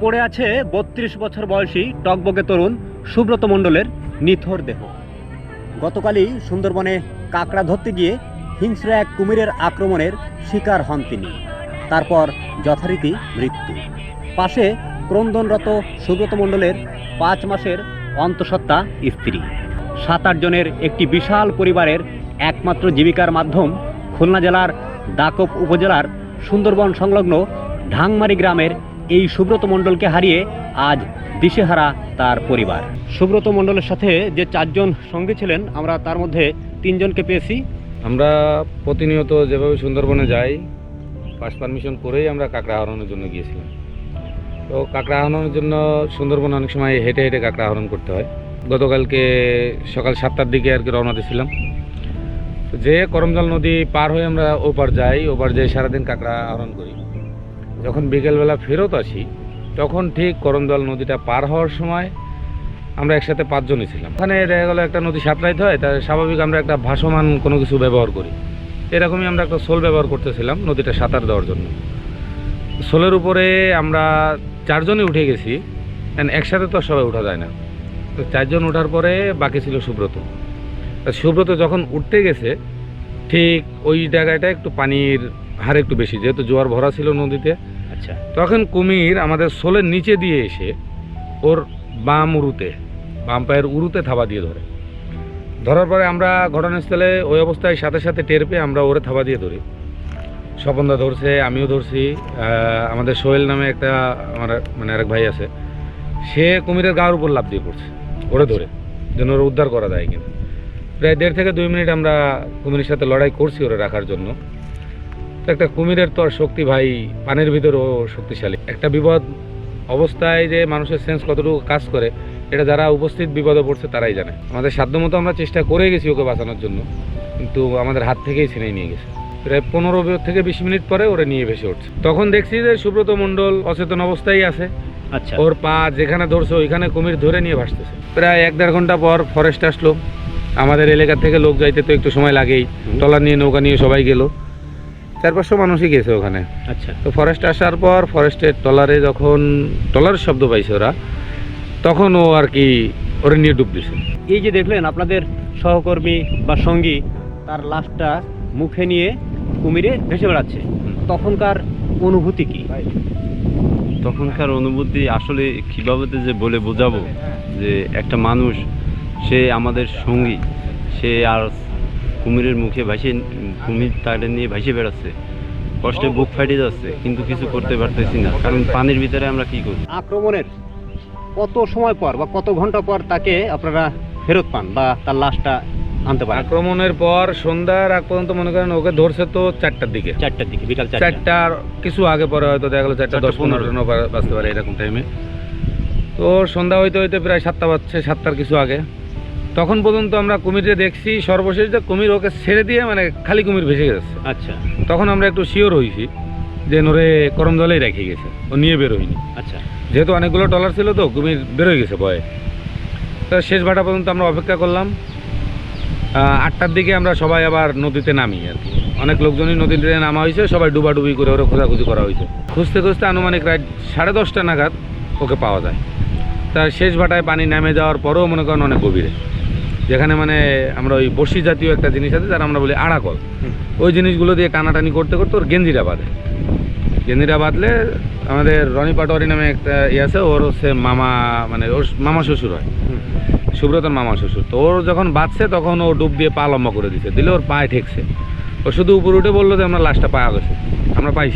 পড়ে আছে বত্রিশ বছর বয়সী টকবকে তরুণ সুব্রত মণ্ডলের নিথর দেহ। গতকালই সুন্দরবনে কাকড়া ধরতে গিয়ে হিংস্র এক কুমিরের আক্রমণের শিকার হন তিনি। তারপর যথারীতি মৃত্যু। পাশে ক্রন্দনরত সুব্রত মণ্ডলের পাঁচ মাসের অন্তঃসত্ত্বা স্ত্রী। সাত আট জনের একটি বিশাল পরিবারের একমাত্র জীবিকার মাধ্যম খুলনা জেলার দাকপ উপজেলার সুন্দরবন সংলগ্ন ঢাংমারি গ্রামের এই সুব্রত মণ্ডলকে হারিয়ে আজ দিশেহারা তার পরিবার। সুব্রত মণ্ডলের সাথে যে চারজন সঙ্গী ছিলেন, আমরা তার মধ্যে তিনজনকে পেয়েছি। আমরা প্রতিনিয়ত যেভাবে সুন্দরবনে যাই পাস পারমিশন করেই আমরা কাঁকড়া আহরণের জন্য গিয়েছিলাম। তো কাঁকড়া আহরণের জন্য সুন্দরবনে অনেক সময় হেঁটে হেঁটে কাঁকড়া আহরণ করতে হয়। গতকালকে সকাল সাতটার দিকে আর কি রওনা দিয়েছিলাম। যে করমজল নদী পার হয়ে আমরা ওপার যাই ওপার যাই সারাদিন কাঁকড়া আহরণ করি। যখন বিকেলবেলা ফেরত আসি, তখন ঠিক করমজল নদীটা পার হওয়ার সময় আমরা একসাথে পাঁচজনই ছিলাম। ওখানে দেখা গেলো একটা নদী সাঁতরাইতে হয় তাই স্বাভাবিক আমরা একটা ভাসমান কোনো কিছু ব্যবহার করি। এরকমই আমরা একটা সোল ব্যবহার করতেছিলাম নদীটা সাঁতার দেওয়ার জন্য। সোলের উপরে আমরা চারজনই উঠে গেছি একসাথে তো সবাই ওঠা যায় না। তো চারজন ওঠার পরে বাকি ছিল সুব্রত। সুব্রত যখন উঠতে গেছে, ঠিক ওই জায়গাটা একটু পানির হার একটু বেশি, যেহেতু জোয়ার ভরা ছিল নদীতে আচ্ছা। তখন কুমির আমাদের সোলের নিচে দিয়ে এসে ওর বাম উরুতে, বাম পায়ের উরুতে থাবা দিয়ে ধরে। ধরার পরে আমরা ঘটনাস্থলে ওই অবস্থায় সাথে সাথে টের পেয়ে আমরা ওরে থাবা দিয়ে ধরি। স্বপনদা ধরছে, আমিও ধরছি। আমাদের সোহেল নামে একটা আমার মানে আরেক ভাই আছে। সে কুমিরের গায়ের উপর লাফ দিয়ে পড়ছে, ওরে ধরে, যেন ওরা উদ্ধার করা যায় কিনা। প্রায় দেড় থেকে দুই মিনিট আমরা কুমিরের সাথে লড়াই করছি ওরে রাখার জন্য। তো একটা কুমিরের তো আর শক্তি ভাই পানির ভিতরও শক্তিশালী। একটা বিপদ অবস্থায় যে মানুষের সেন্স কতটুকু কাজ করে এটা যারা উপস্থিত বিপদে পড়ছে তারাই জানে। আমাদের সাধ্যমতো আমরা চেষ্টা করে গেছি ওকে বাঁচানোর জন্য কিন্তু আমাদের হাত থেকেই ছিনে নিয়ে গেছে। প্রায় পনেরো থেকে বিশ মিনিট পরে ওরা নিয়ে ভেসে উঠছে। তখন দেখছি যে সুব্রত মণ্ডল অচেতন অবস্থায় আছে। আচ্ছা। ওর পা যেখানে ধরছে ওইখানে কুমির ধরে নিয়ে ভাসতেছে। প্রায় এক দেড় ঘণ্টা পর ফরেস্ট আসলো। আমাদের এলাকা থেকে লোক যাইতে তো একটু সময় লাগেই। হুম। ট্রলার নিয়ে নৌকা নিয়ে সবাই গেল। চার পাঁচশো মানুষই গেছে ওখানে। আচ্ছা। তো ফরেস্ট আসার পর ফরেস্টের টলারে যখন ট্রলারের শব্দ পাইছে ওরা তখন ও আর কি ওরে নিয়ে ডুব দিছে। এই যে দেখলেন আপনাদের সহকর্মী বা সঙ্গী তার লাশটা মুখে নিয়ে কুমিরে ভেসে বেড়াচ্ছে। তখনকার অনুভূতি কি? তখনকার অনুভূতি আসলে কীভাবে যে বলে বোঝাবো? যে একটা মানুষ সে আমাদের সঙ্গী সে আর কুমিরের মুখে ভাসে কুমির তাড়ে নিয়ে ভাসে বেড়াচ্ছে। কষ্টে বুক ফাটে যাচ্ছে কিন্তু কিছু করতে পারতেছি না। কারণ পানির ভিতরে আমরা কি করি আক্রমণের কত সময় পর বা কত ঘণ্টা পর তাকে আপনারা ফেরত পান বা তার লাশটা আনতে পারেন? আক্রমণের পর সন্ধ্যার আগ পর্যন্ত মনে করেন ওকে ধরছে তো চারটার দিকে। চারটার দিকে বিকাল চারটার কিছু আগে পরে হয়তো দেখা গেলো চারটা দশ পনেরো পনেরো। জন বাঁচতে পারে এরকম টাইমে তো সন্ধ্যা হইতে হইতে প্রায় সাতটা বাজছে সাতটার কিছু আগে। তখন পর্যন্ত আমরা কুমিরে দেখছি সর্বশেষ যে কুমির ওকে ছেড়ে দিয়ে মানে খালি কুমির ভেসে গেছে। আচ্ছা। তখন আমরা একটু শিওর হয়েছি যে নরে করম জলেই রেখে গেছে ও নিয়ে বের হয়নি। আচ্ছা। যেহেতু অনেকগুলো টলার ছিল তো কুমির বেরোয় গেছে ভয়ে। তো শেষ ভাটা পর্যন্ত আমরা অপেক্ষা করলাম। আটটার দিকে আমরা সবাই আবার নদীতে নামি আর কি। অনেক লোকজনই নদীতে নামা হয়েছে সবাই ডুবাডুবি করে ওরা খোঁজাখুঁজি করা হয়েছে। খুঁজতে খুঁজতে আনুমানিক রাত সাড়ে দশটা নাগাদ ওকে পাওয়া যায়। তার শেষ ভাটায় পানি নামে যাওয়ার পরেও মনে করেন অনেক গভীরে। যেখানে মানে আমরা ওই বসি জাতীয় একটা জিনিস আছে, যারা আমরা বলি আড়াকল ওই জিনিসগুলো দিয়ে টানাটানি করতে করতে ওর গেঞ্জিটা বাঁধে। গেঞ্জিটা বাঁধলে আমাদের রনি পাটোয়ারি নামে একটা ইয়ে আছে, ওর হচ্ছে মামা মানে ওর মামা শ্বশুর হয়। সুব্রতর মামা শ্বশুর। তো ওর যখন বাঁচছে তখন ও ডুব দিয়ে পা লম্বা করে দিছে। দিলে ওর পায়ে ঠেকছে। ও শুধু উপরে উঠে বলল যে, আমরা লাশটা পাওয়া গেছে। আমরা পাইছি।